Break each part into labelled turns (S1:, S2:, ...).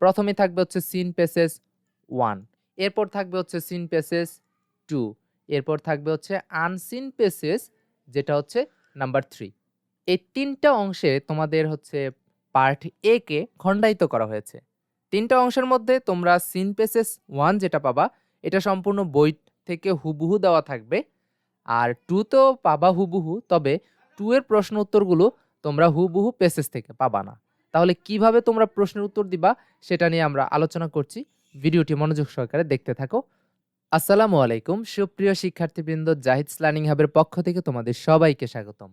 S1: প্রথমে থাকবে হচ্ছে সিন পেসেস ওয়ান, এরপর থাকবে হচ্ছে সিন পেসেস টু, এরপর থাকবে হচ্ছে আনসিন পেসেস, যেটা হচ্ছে নাম্বার থ্রি এই তিনটা অংশে তোমাদের হচ্ছে পার্ট এ কে খণ্ডায়িত করা হয়েছে। তিনটা অংশের মধ্যে তোমরা সিন পেসেস ওয়ান যেটা পাবা, এটা সম্পূর্ণ বই থেকে হুবহু দেওয়া থাকবে। আর টুতেও পাবা হুবহু, তবে টু এর প্রশ্ন উত্তরগুলো তোমরা হুবহু পেসেস থেকে পাবা না। তাহলে কীভাবে তোমরা প্রশ্নের উত্তর দিবা সেটা নিয়ে আমরা আলোচনা করছি। ভিডিওটি মনোযোগ সহকারে দেখতে থাকো। আসসালামু আলাইকুম, সুপ্রিয় শিক্ষার্থীবৃন্দ জাহিদ লার্নিং হাবের পক্ষ থেকে তোমাদের সবাইকে স্বাগতম।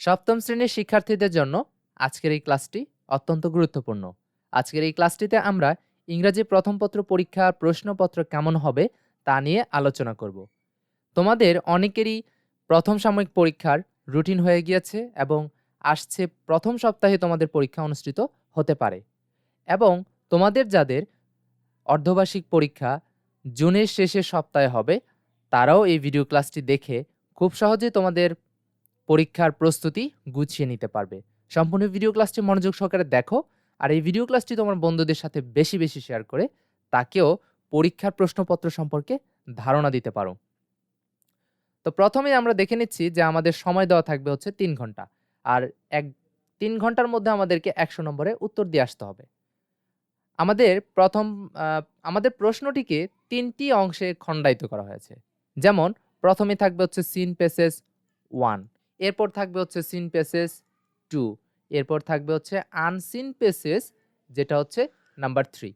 S1: সপ্তম শ্রেণির শিক্ষার্থীদের জন্য আজকের এই ক্লাসটি অত্যন্ত গুরুত্বপূর্ণ। আজকের এই ক্লাসটিতে আমরা ইংরাজি প্রথম পত্র পরীক্ষার প্রশ্নপত্র কেমন হবে তা নিয়ে আলোচনা করব। তোমাদের অনেকেরই প্রথম সাময়িক পরীক্ষার রুটিন হয়ে গিয়েছে এবং আসছে প্রথম সপ্তাহে তোমাদের পরীক্ষা অনুষ্ঠিত হতে পারে। এবং তোমাদের যাদের অর্ধবার্ষিক পরীক্ষা জুনের শেষের সপ্তাহে হবে, তারাও এই ভিডিও ক্লাসটি দেখে খুব সহজে তোমাদের পরীক্ষার প্রস্তুতি গুছিয়ে নিতে পারবে। সম্পূর্ণ ভিডিও ক্লাসটি মনোযোগ সহকারে দেখো, আর এই ভিডিও ক্লাসটি তোমার বন্ধুদের সাথে বেশি বেশি শেয়ার করে তাকেও পরীক্ষার প্রশ্নপত্র সম্পর্কে ধারণা দিতে পারো। তো প্রথমে আমরা দেখে নিচ্ছি যে আমাদের সময় দেওয়া থাকবে হচ্ছে তিন ঘণ্টা। আর এক, তিন ঘণ্টার মধ্যে আমাদেরকে একশো নম্বরে উত্তর দিয়ে আসতে হবে। আমাদের প্রথম আমাদের প্রশ্নটিকে তিনটি অংশে খণ্ডায়িত করা হয়েছে। যেমন, প্রথমে থাকবে হচ্ছে সিন পেসেস ওয়ান এরপর থাকবে হচ্ছে সিন পেসেস টু এরপর থাকবে হচ্ছে আনসিন পেসেস যেটা হচ্ছে নাম্বার থ্রি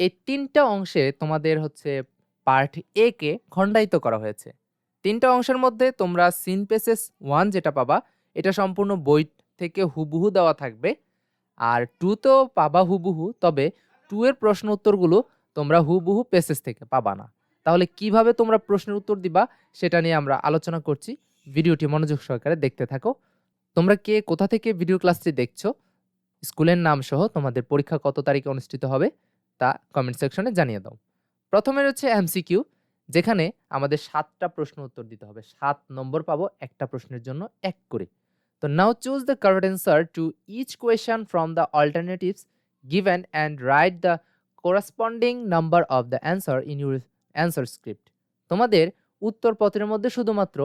S1: এই তিনটা অংশে তোমাদের হচ্ছে পার্ট এ কে খণ্ডায়িত করা হয়েছে। তিনটা অংশের মধ্যে তোমরা সিন পেসেস ওয়ান যেটা পাবা এটা সম্পূর্ণ বই থেকে হুবহু দেওয়া থাকবে। আর টু তো পাবা হুবহু, তবে টু এর প্রশ্ন উত্তরগুলো তোমরা হুবহু পেসেস থেকে পাবা না। তাহলে কীভাবে তোমরা প্রশ্নের উত্তর দিবা, সেটা নিয়ে আমরা আলোচনা করছি। ভিডিওটি মনোযোগ সহকারে দেখতে থাকো। তোমরা কে কোথা থেকে ভিডিও ক্লাসটি দেখছ, স্কুলের নাম সহ তোমাদের পরীক্ষা কত তারিখে অনুষ্ঠিত হবে, তা কমেন্ট সেকশনে জানিয়ে দাও। প্রথমে রয়েছে এমসিকিউ যেখানে আমাদের সাতটা প্রশ্ন উত্তর দিতে হবে। সাত নম্বর পাবো একটা প্রশ্নের জন্য এক করে। তো now choose the correct answer to each question from the alternatives given and write the corresponding number of the answer in your answer script. তোমাদের উত্তরপত্রের মধ্যে শুধুমাত্র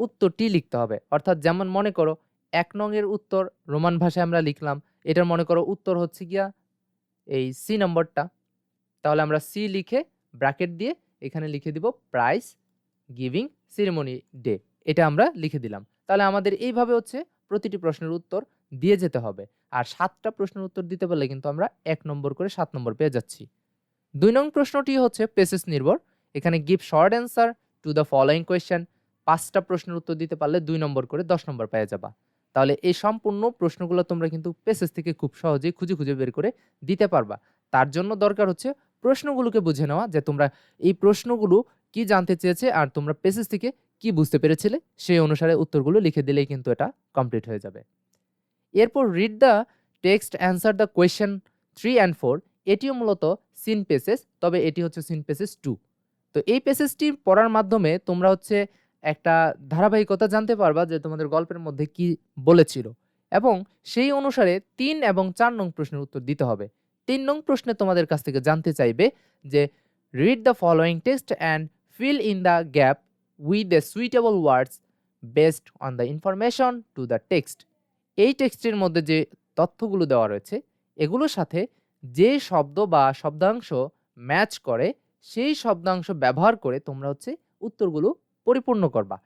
S1: উত্তরটি লিখতে হবে। অর্থাৎ যেমন মনে করো এক নংয়ের উত্তর রোমান ভাষায় আমরা লিখলাম, এটার মনে করো উত্তর হচ্ছে গিয়া এই সি নম্বরটা। তাহলে আমরা সি লিখে ব্র্যাকেট দিয়ে এখানে লিখে দিব প্রাইস গিভিং সিরিমনি ডে এটা আমরা লিখে দিলাম। তাহলে আমাদের এইভাবে হচ্ছে প্রতিটি প্রশ্নের উত্তর দিয়ে যেতে হবে। আর সাতটা প্রশ্নের উত্তর দিতে পারলে কিন্তু আমরা এক নম্বর করে সাত নম্বর পেয়ে যাচ্ছি। দুই নং প্রশ্নটি হচ্ছে পেসেস নির্ভর। এখানে give short answer to the following question. পাঁচটা প্রশ্নের উত্তর দিতে পারলে দুই নম্বর করে দশ নম্বর পেয়ে যাবা। তাহলে এই সম্পূর্ণ প্রশ্নগুলো তোমরা কিন্তু পেসেস থেকে খুব সহজেই খুঁজে খুঁজে বের করে দিতে পারবা। তার জন্য দরকার হচ্ছে প্রশ্নগুলোকে বুঝে নেওয়া যে তোমরা এই প্রশ্নগুলো কি জানতে চেয়েছে আর তোমরা পেসেস থেকে কি বুঝতে পেরেছিলে? সেই অনুসারে উত্তরগুলো লিখে দিলেই কিন্তু এটা কমপ্লিট হয়ে যাবে। এরপর read the text answer the question three and four এটিও মূলত সিন পেসেস তবে এটি হচ্ছে সিন পেসেস টু তো এই পেসেসটি পড়ার মাধ্যমে তোমরা হচ্ছে একটা ধারাবাহিকতা জানতে পারবা যে তোমাদের গল্পের মধ্যে কি বলেছিল। এবং সেই অনুসারে তিন এবং চার নং প্রশ্নের উত্তর দিতে হবে। তিন নং প্রশ্নে তোমাদের কাছ থেকে জানতে চাইবে যে read the following text and fill in the gap with the suitable words based on the information to the text এই টেক্সটের মধ্যে যে তথ্যগুলো দেওয়া রয়েছে, এগুলোর সাথে যে শব্দ বা শব্দাংশ ম্যাচ করে, সেই শব্দাংশ ব্যবহার করে তোমরা হচ্ছে উত্তরগুলো পরিপূর্ণ করবা।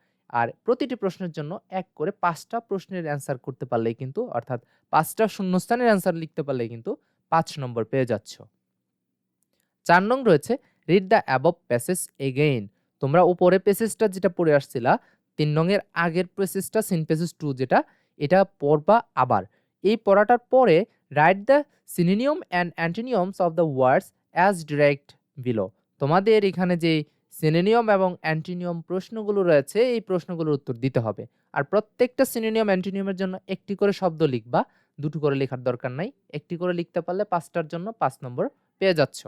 S1: আর প্রতিটি প্রশ্নের জন্য এক করে পাঁচটা প্রশ্নের অ্যান্সার করতে পারলেই কিন্তু, অর্থাৎ পাঁচটা শূন্যস্থানের অ্যান্সার লিখতে পারলেই কিন্তু পাঁচ নম্বর পেয়ে যাচ্ছ। চার নং রয়েছে read the above passage again তোমরা উপরে প্যাসেজটা যেটা পড়ে আসছিলা, তিন নংয়ের আগের প্যাসেজটা সিন প্যাসেজ টু যেটা, এটা পড়বা আবার। এই পড়াটার পরে write the synonym and antonyms of the words as direct below তোমাদের এখানে যে সিনোনিয়ম এবং অ্যান্টিনিয়ম প্রশ্নগুলো রয়েছে, এই প্রশ্নগুলোর উত্তর দিতে হবে। আর প্রত্যেকটা সিনোনিয়ম অ্যান্টিনিয়মের জন্য একটি করে শব্দ লিখবা, দুটো করে লেখার দরকার নাই। একটি করে লিখতে পারলে পাঁচটার জন্য পাঁচ নম্বর পেয়ে যাচ্ছ।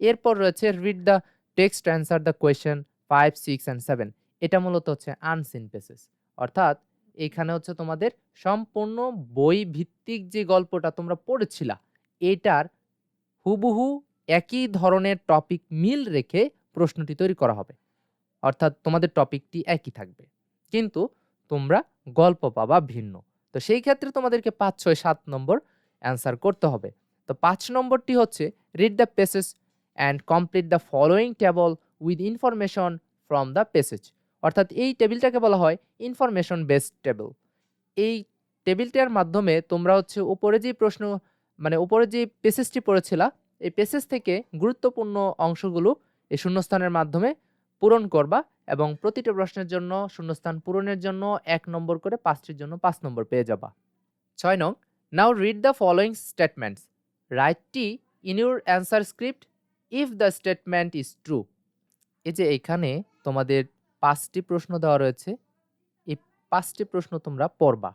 S1: এরপর রয়েছে read the text answer the question five, six and seven. এটা মূলত হচ্ছে আনসিন পেসেস। অর্থাৎ এখানে হচ্ছে তোমাদের সম্পূর্ণ বই ভিত্তিক যে গল্পটা তোমরা পড়েছিলা, এটার হুবহু একই ধরনের টপিক মিল রেখে প্রশ্নটি তৈরি করা হবে। অর্থাৎ তোমাদের টপিকটি একই থাকবে। কিন্তু তোমরা গল্প পাবা ভিন্ন। তো সেই ক্ষেত্রে তোমাদেরকে পাঁচ, ছয়, সাত নম্বর অ্যান্সার করতে হবে। তো পাঁচ নম্বরটি হচ্ছে, read the passage and complete the following table with information from the passage অর্থাৎ এই টেবিলটাকে বলা হয় ইনফরমেশন বেসড টেবিল এই টেবিলটার মাধ্যমে তোমরা হচ্ছে উপরে যে প্রশ্ন মানে উপরে যে পেসেজটি পড়েছিলা, এই পেসেজ থেকে গুরুত্বপূর্ণ অংশগুলো এই শূন্যস্থানের মাধ্যমে পূরণ করবা এবং প্রতিটা প্রশ্নের জন্য, শূন্যস্থান পূরণের জন্য এক নম্বর করে পাঁচটির জন্য পাঁচ নম্বর পেয়ে যাবা। ছয় নং now read the following statements write T in your answer script if the statement is true এই যে এখানে তোমাদের পাঁচটি প্রশ্ন দেওয়া রয়েছে, এই পাঁচটি প্রশ্ন তোমরা পড়বা।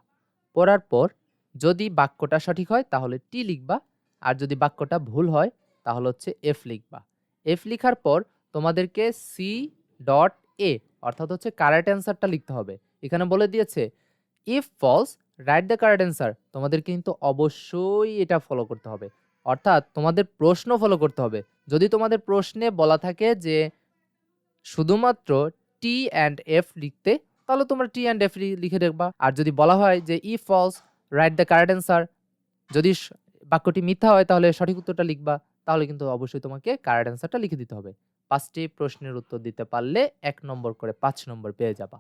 S1: পড়ার পর যদি বাক্যটা সঠিক হয়, তাহলে টি লিখবা, আর যদি বাক্যটা ভুল হয়, তাহলে হচ্ছে এফ লিখবা। এফ লিখার পর তোমাদেরকে সি ডট এ অর্থাৎ হচ্ছে কারেক্ট অ্যান্সারটা লিখতে হবে। এখানে বলে দিয়েছে if false write the correct answer তোমাদের কিন্তু অবশ্যই এটা ফলো করতে হবে। অর্থাৎ তোমাদের প্রশ্ন ফলো করতে হবে। যদি তোমাদের প্রশ্নে বলা থাকে যে শুধুমাত্র টি অ্যান্ড এফ লিখতে, তাহলে তোমরা টি অ্যান্ড এফ লিখে দেখবা। আর যদি বলা হয় যে if false write the correct answer যদি বাক্যটি মিথ্যা হয়, তাহলে সঠিক উত্তরটা লিখবা। তাহলে কিন্তু অবশ্যই তোমাকে কারেক্ট অ্যান্সারটা লিখে দিতে হবে। পাঁচটি প্রশ্নের উত্তর দিতে পারলে এক নম্বর করে পাঁচ নম্বর পেয়ে যাবা।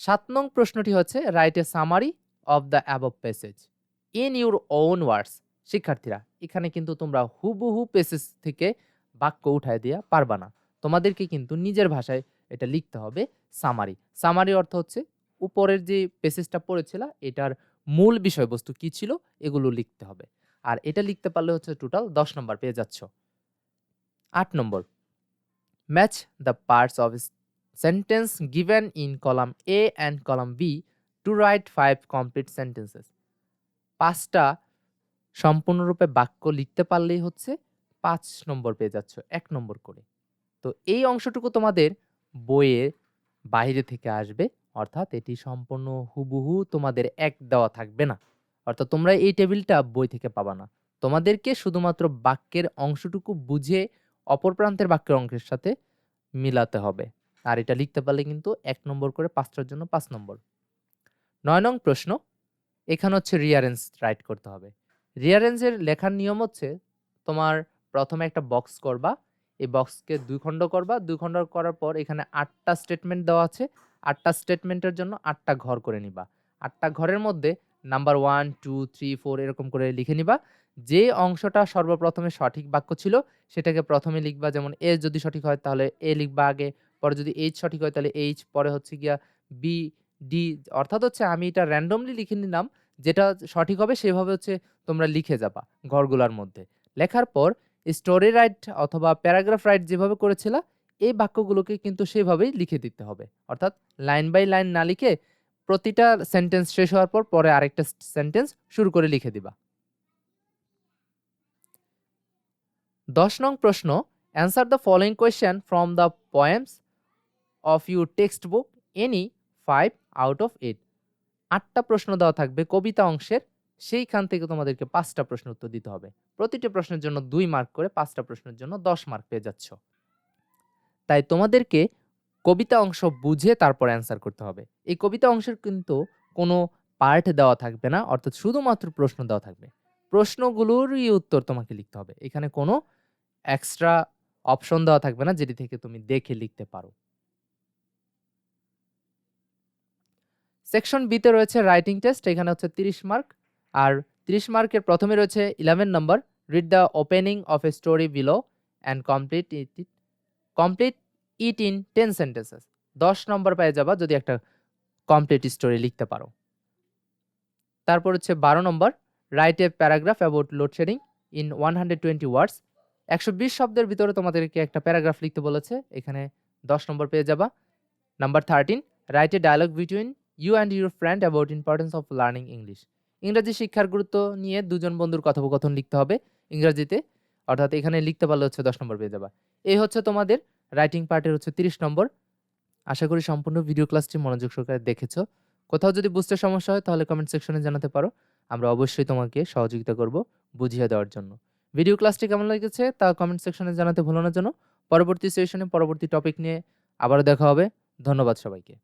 S1: সাত নং প্রশ্নটি হচ্ছে write a summary of the above passage in your own words শিক্ষার্থীরা, এখানে কিন্তু তোমরা হুবহু পেসেস থেকে বাক্য উঠায় দেওয়া পারবা না। তোমাদেরকে কিন্তু নিজের ভাষায় এটা লিখতে হবে সামারি সামারি অর্থ হচ্ছে উপরের যে পেসেসটা পড়েছিল, এটার মূল বিষয়বস্তু কি ছিল, এগুলো লিখতে হবে। আর এটা লিখতে পারলে হচ্ছে টোটাল দশ নম্বর পেয়ে যাচ্ছ। আট নম্বর। Match the parts of sentence given in column A and column B to write five complete sentences পাঁচটা সম্পূর্ণরূপে বাক্য লিখতে পারলেই হচ্ছে পাঁচ নম্বর পেয়ে যাচ্ছ, এক নম্বর করে। তো এই অংশটুকু তোমাদের বইয়ের বাইরে থেকে আসবে, অর্থাৎ এটি সম্পূর্ণ হুবহু তোমাদের এক দেওয়া থাকবে না। অর্থাৎ তোমরা এই টেবিলটা বই থেকে পাবা না। তোমাদেরকে শুধুমাত্র বাক্যের অংশটুকু বুঝে অপর প্রান্তের বাক্যের অংশের সাথে মিলাতে হবে। আর এটা লিখতে পারলে কিন্তু এক নম্বর করে পাঁচটার জন্য পাঁচ নম্বর। নয় নং প্রশ্ন, এখানে হচ্ছে রিয়ারেন্স রাইট করতে হবে। রিয়ারেন্সের লেখার নিয়ম হচ্ছে তোমার প্রথমে একটা বক্স করবা। এই বক্সকে দুই খণ্ড করবা। দুই খণ্ড করার পর এখানে আটটা স্টেটমেন্ট দেওয়া আছে। আটটা স্টেটমেন্টের জন্য আটটা ঘর করে নিবা। আটটা ঘরের মধ্যে number one two three four এরকম করে লিখে নিবা। যে অংশটা সর্বপ্রথমে সঠিক বাক্য ছিল সেটাকে প্রথমে লিখবা। যেমন এ যদি সঠিক হয় তাহলে এ লিখবা আগে। পরে যদি এইচ সঠিক হয় তাহলে এইচ পরে হচ্ছে গিয়া বি ডি অর্থাৎ হচ্ছে আমি এটা র্যান্ডমলি লিখে নিলাম। যেটা সঠিক হবে সেভাবে হচ্ছে তোমরা লিখে যাবা ঘরগুলোর মধ্যে। লেখার পর স্টোরি রাইট অথবা প্যারাগ্রাফ রাইট যেভাবে করেছিলা, এই বাক্যগুলোকে কিন্তু সেভাবেই লিখে দিতে হবে। অর্থাৎ লাইন বাই লাইন না লিখে প্রতিটা সেন্টেন্স শেষ হওয়ার পর পরে আরেকটা সেন্টেন্স শুরু করে লিখে দিবা। দশ নং প্রশ্ন answer the following question from the poems of your text book any five out of eight আটটা প্রশ্ন দেওয়া থাকবে কবিতা অংশের, সেইখান থেকে তোমাদেরকে পাঁচটা প্রশ্ন উত্তর দিতে হবে। প্রতিটি প্রশ্নের জন্য দুই মার্ক করে পাঁচটা প্রশ্নের জন্য দশ মার্ক পেয়ে যাচ্ছ। তাই তোমাদেরকে কবিতা অংশ বুঝে তারপর অ্যান্সার করতে হবে। এই কবিতা অংশের কিন্তু কোনো পার্ট দেওয়া থাকবে না, অর্থাৎ শুধুমাত্র প্রশ্ন দেওয়া থাকবে। প্রশ্নগুলোরই উত্তর তোমাকে লিখতে হবে। এখানে কোনো এক্সট্রা অপশন দেওয়া থাকবে না, যেটি থেকে তুমি দেখে লিখতে পারো। সেকশন বিতে রয়েছে রাইটিং টেস্ট, এখানে হচ্ছে তিরিশ মার্ক। আর তিরিশ মার্কের প্রথমে রয়েছে eleven number. Read the opening of a story below and complete it complete it in ten sentences দশ নম্বর পেয়ে যাবা যদি একটা কমপ্লিট স্টোরি লিখতে পারো। তারপর হচ্ছে বারো নম্বর। Write a paragraph about loadshedding in one hundred twenty words একশো বিশ শব্দের ভিতরে তোমাদেরকে একটা প্যারাগ্রাফ লিখতে বলেছে। এখানে দশ নম্বর পেয়ে যাবা। Number thirteen write a dialogue between you and your friend about importance of learning English ইংরাজি শিক্ষার গুরুত্ব নিয়ে দুজন বন্ধুর কথোপকথন লিখতে হবে ইংরাজিতে। অর্থাৎ এখানে লিখতে পারলে হচ্ছে দশ নম্বর পেয়ে যাবা। এই হচ্ছে তোমাদের রাইটিং পার্টের হচ্ছে তিরিশ নম্বর। আশা করি সম্পূর্ণ ভিডিও ক্লাসটি মনোযোগ সহকারে দেখেছ। কোথাও যদি বুঝতে সমস্যা হয় তাহলে কমেন্ট সেকশনে জানাতে পারো। আমরা অবশ্যই তোমাকে সহযোগিতা করব বুঝিয়ে দেওয়ার জন্য। ভিডিও ক্লাসটি কেমন লেগেছে তা কমেন্ট সেকশনে জানাতে ভুলো না পরবর্তী সেশনে পরবর্তী টপিক নিয়ে আবারও দেখা হবে। ধন্যবাদ সবাইকে।